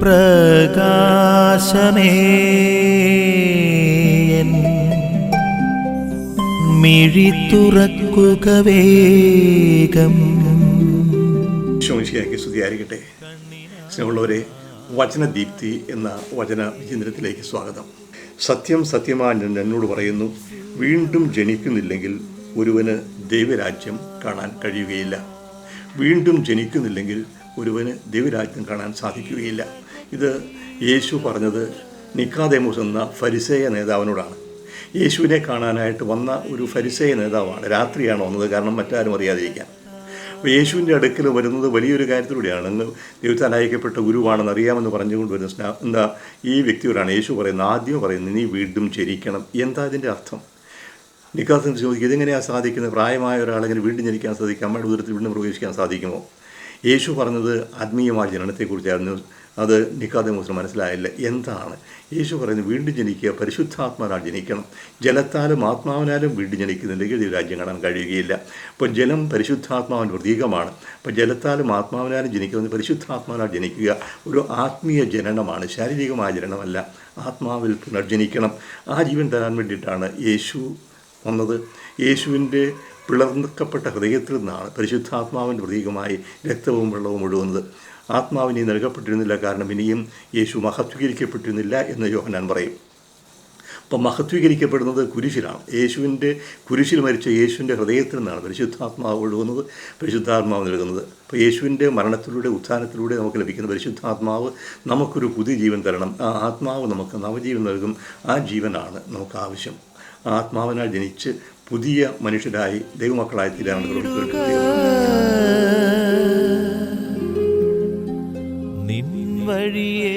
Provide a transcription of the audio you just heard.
പ്രകാശമേ. മിഴി തുറക്കുക വേഗം. ശോമിശിയാക്കി സ്തുതിയായിരിക്കട്ടെ. സ്നേഹമുള്ളവരെ വചനദീപ്തി എന്ന വചന വിചിന്തനത്തിലേക്ക് സ്വാഗതം. സത്യം സത്യമായി ഞാൻ എന്നോട് പറയുന്നു. വീണ്ടും ജനിക്കുന്നില്ലെങ്കിൽ ഒരുവന് ദൈവരാജ്യം കാണാൻ കഴിയുകയില്ല. വീണ്ടും ജനിക്കുന്നില്ലെങ്കിൽ ഒരുവന് ദൈവരാജ്യം കാണാൻ സാധിക്കുകയില്ല. ഇത് യേശു പറഞ്ഞത് നിക്കാദേമോസ് എന്ന ഫരിസേയ നേതാവിനോടാണ്. യേശുവിനെ കാണാനായിട്ട് വന്ന ഒരു ഫരിസേയ നേതാവാണ്. രാത്രിയാണ് വന്നത് കാരണം മറ്റാരും അറിയാതിരിക്കാൻ. അപ്പോൾ യേശുവിന്റെ അടുക്കൽ വരുന്നത് വലിയൊരു കാര്യത്തിലൂടെയാണ്. ഇന്ന് ദൈവത്താൽ അയക്കപ്പെട്ട ഗുരുവാണെന്ന് അറിയാമെന്ന് പറഞ്ഞുകൊണ്ട് വരുന്ന സ്നാ എന്താ ഈ വ്യക്തിയോടാണ് യേശു പറയുന്നത്. ആദ്യം പറയുന്നത് നീ വീണ്ടും ജനിക്കണം. എന്താ ഇതിന്റെ അർത്ഥം? നിക്കാസിന് ചോദിക്കും ഇതെങ്ങനെയാണ് സാധിക്കുന്നത്? പ്രായമായ ഒരാളെങ്ങനെ വീണ്ടും ജനിക്കാൻ സാധിക്കും അമ്മയുടെ ഉദരത്തിൽ വീണ്ടും പ്രവേശിക്കാൻ സാധിക്കുമോ? യേശു പറഞ്ഞത് ആത്മീയമായ ജനനത്തെക്കുറിച്ചായിരുന്നു. അത് നിക്കാദേമോസിന് മനസ്സിലായില്ല. എന്താണ്? യേശു പറയുന്നത് വീണ്ടും ജനിക്കുക പരിശുദ്ധാത്മാനാൽ ജനിക്കണം. ജലത്താലും ആത്മാവിനാലും വീണ്ടും ജനിക്കുന്നുണ്ടെങ്കിൽ രാജ്യം കാണാൻ കഴിയുകയില്ല. അപ്പോൾ ജലം പരിശുദ്ധാത്മാവിന്റെ പ്രതീകമാണ്. അപ്പോൾ ജലത്താലും ആത്മാവിനാലും ജനിക്കുന്നത് പരിശുദ്ധാത്മാവിനാൽ ജനിക്കുക ഒരു ആത്മീയ ജനനമാണ്. ശാരീരികമായ ജനനമല്ല ആത്മാവിൽ പുനർജനിക്കണം. ആ ജീവൻ തരാൻ വേണ്ടിയിട്ടാണ് യേശു വന്നത്. യേശുവിന്റെ പിളർന്നിക്കപ്പെട്ട ഹൃദയത്തിൽ നിന്നാണ് പരിശുദ്ധാത്മാവിന്റെ പ്രതീകമായി രക്തവും വെള്ളവും ഒഴുകുന്നത്. ആത്മാവിനി നൽകപ്പെട്ടിരുന്നില്ല കാരണം ഇനിയും യേശു മഹത്വീകരിക്കപ്പെട്ടിരുന്നില്ല എന്ന് യോഹനാൻ പറയും. അപ്പം മഹത്വീകരിക്കപ്പെടുന്നത് കുരിശിലാണ്. യേശുവിന്റെ കുരിശിൽ മരിച്ച യേശുവിന്റെ ഹൃദയത്തിൽ നിന്നാണ് പരിശുദ്ധാത്മാവ് ഒഴുകുന്നത് പരിശുദ്ധാത്മാവ് നൽകുന്നത്. അപ്പോൾ യേശുവിന്റെ മരണത്തിലൂടെ ഉത്ഥാനത്തിലൂടെ നമുക്ക് ലഭിക്കുന്ന പരിശുദ്ധാത്മാവ് നമുക്കൊരു പുതിയ ജീവൻ തരണം. ആ ആത്മാവ് നമുക്ക് നവജീവൻ നൽകും. ആ ജീവനാണ് നമുക്ക് ആവശ്യം. ആത്മാവിനാൽ ജനിച്ച് പുതിയ മനുഷ്യരായി ദൈവമക്കളായി തീരാനുള്ള നിൻ വഴിയേ